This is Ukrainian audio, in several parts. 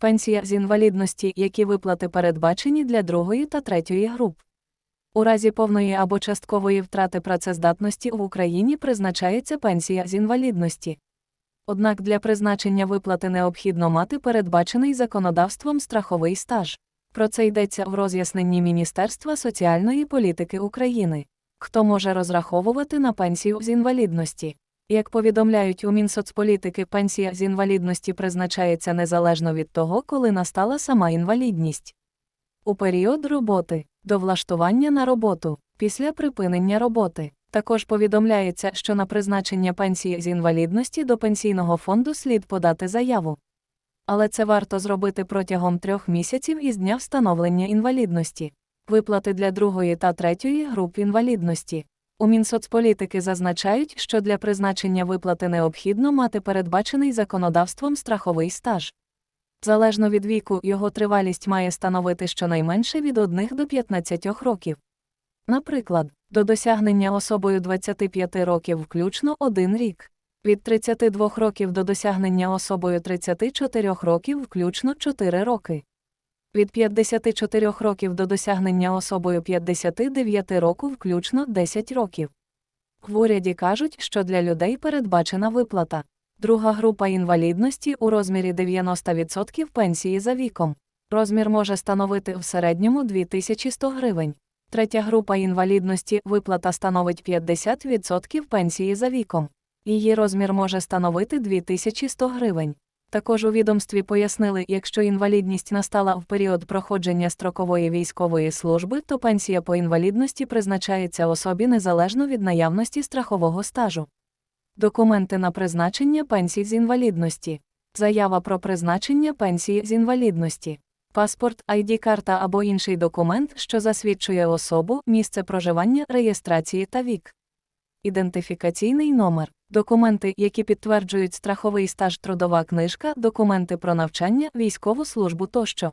Пенсія з інвалідності, які виплати передбачені для другої та третьої груп. У разі повної або часткової втрати працездатності в Україні призначається пенсія з інвалідності. Однак для призначення виплати необхідно мати передбачений законодавством страховий стаж. Про це йдеться в роз'ясненні Міністерства соціальної політики України. Хто може розраховувати на пенсію з інвалідності? Як повідомляють у Мінсоцполітики, пенсія з інвалідності призначається незалежно від того, коли настала сама інвалідність. У період роботи, до влаштування на роботу, після припинення роботи. Також повідомляється, що на призначення пенсії з інвалідності до пенсійного фонду слід подати заяву. Але це варто зробити протягом трьох місяців із дня встановлення інвалідності. Виплати для другої та третьої груп інвалідності. У Мінсоцполітики зазначають, що для призначення виплати необхідно мати передбачений законодавством страховий стаж. Залежно від віку, його тривалість має становити щонайменше від 1 до 15 років. Наприклад, до досягнення особою 25 років включно 1 рік, від 32 років до досягнення особою 34 років включно 4 роки, від 54 років до досягнення особою 59 років включно 10 років. В уряді кажуть, що для людей передбачена виплата. Друга група інвалідності у розмірі 90% пенсії за віком. Розмір може становити в середньому 2100 гривень. Третя група інвалідності виплата становить 50% пенсії за віком. Її розмір може становити 2100 гривень. Також у відомстві пояснили, якщо інвалідність настала в період проходження строкової військової служби, то пенсія по інвалідності призначається особі незалежно від наявності страхового стажу. Документи на призначення пенсій з інвалідності. Заява про призначення пенсії з інвалідності. Паспорт, ID-карта або інший документ, що засвідчує особу, місце проживання, реєстрації та вік. Ідентифікаційний номер. Документи, які підтверджують страховий стаж трудова книжка, документи про навчання, військову службу тощо.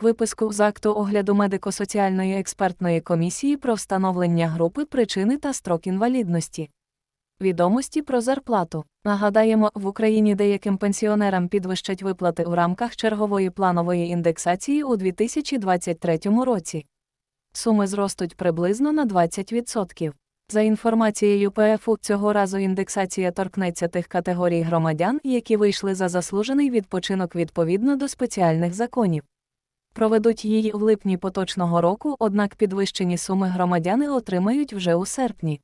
Виписку з акту огляду медико-соціальної експертної комісії про встановлення групи причини та строк інвалідності. Відомості про зарплату. Нагадаємо, в Україні деяким пенсіонерам підвищать виплати в рамках чергової планової індексації у 2023 році. Суми зростуть приблизно на 20%. За інформацією ПФУ, цього разу індексація торкнеться тих категорій громадян, які вийшли за заслужений відпочинок відповідно до спеціальних законів. Проведуть її в липні поточного року, однак підвищені суми громадяни отримають вже у серпні.